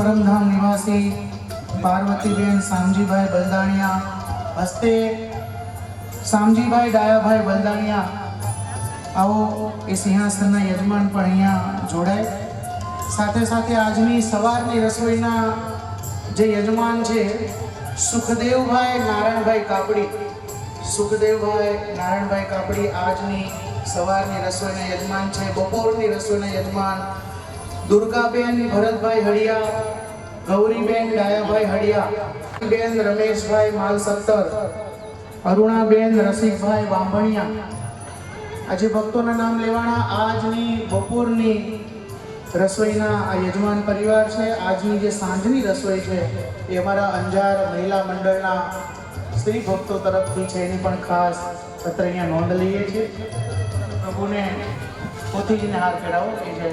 પરમધામ નિવાસી પાર્વતીબેન સામજીભાઈ બલદાણિયા, હસ્તે સામજીભાઈ ડાયાભાઈ બલદાણિયા, આવો એ સિંહાસનના યજમાન પણ અહીંયા જોડાય. સાથે સાથે આજની સવારની રસોઈના જે યજમાન છે, સુખદેવભાઈ નારાયણભાઈ કાપડી. સુખદેવભાઈ નારાયણભાઈ કાપડી આજની સવારની રસોઈના યજમાન છે, બપોરની રસોઈના યજમાન દુર્ગાબેન ભરતભાઈ હળિયા, ગૌરીબેન ડાયાભાઈ હડિયા બેન રમેશભાઈ માલ સત્તર અરુણાબેન રસિકભાઈ વાંભણિયા. આજે ભક્તોના નામ લેવાના. આજની બપોરની રસોઈના આ યજમાન પરિવાર છે. આજની જે સાંજની રસોઈ છે એ અમારા અંજાર મહિલા મંડળના સ્ત્રી ભક્તો તરફથી છે. એની પણ ખાસ અત્રે અહીંયા નોંધ લઈએ છીએ. પ્રભુને પોતીજીને હાર ફેરાવો એ જે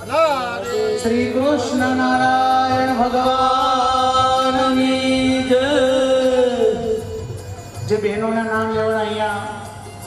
શ્રી કૃષ્ણ નારાયણ ભગવાનની જે બહેનોના નામ લેવાના અહીંયા,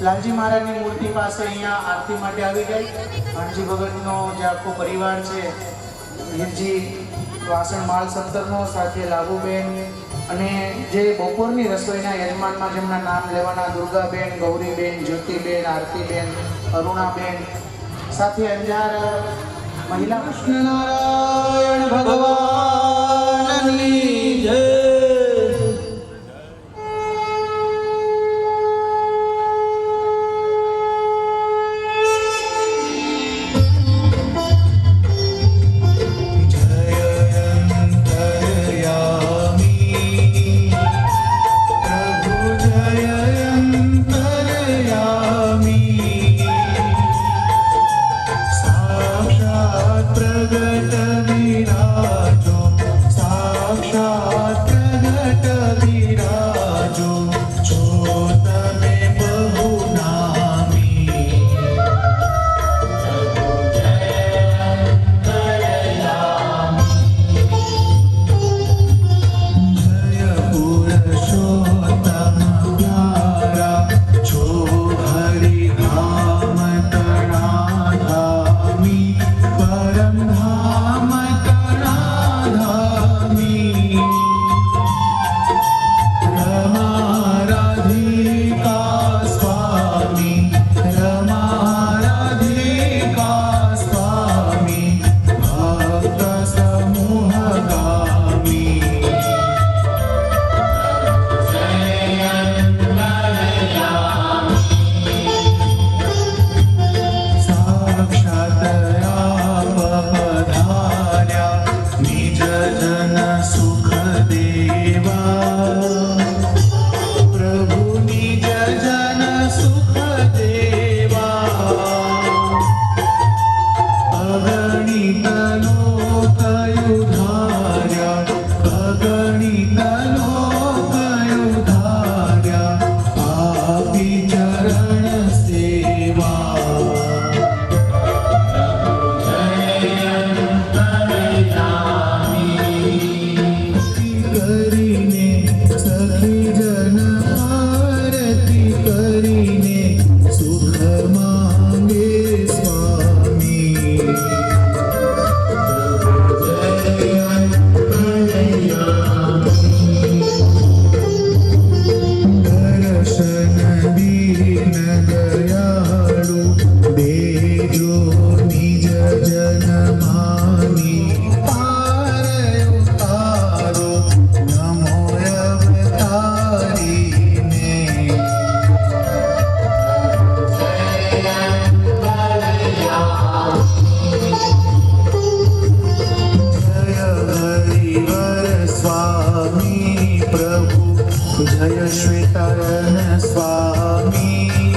લાલજી મહારાજની મૂર્તિ પાસે અહીંયા આરતી માટે આવી ગઈ. હણજી ભગતનો જે આખો પરિવાર છે, વીરજી, વાસણ માલ સત્તરનો, સાથે લાભુબેન અને જે બપોરની રસોઈના યજમાનમાં જેમના નામ લેવાના, દુર્ગાબેન, ગૌરીબેન, જ્યોતિબેન, આરતીબેન, અરુણાબેન, સાથે અંજાર મહિલા કૃષ્ણનારાયણ ભગવાનની જય જય શ્વેતરન સ્વામી.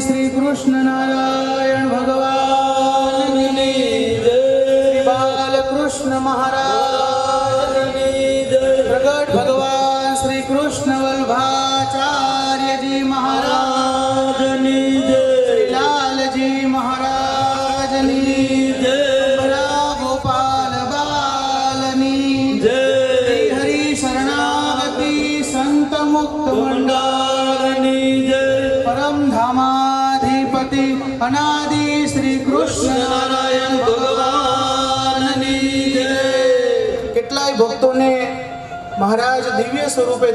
શ્રી કૃષ્ણ નારાયણ ભગવાન બાલકૃષ્ણ મહારાજ અનાદિ શ્રી કૃષ્ણ નારાયણ ભગવાનની જય કેટલાય ભક્તોને મહારાજ દિવ્ય સ્વરૂપે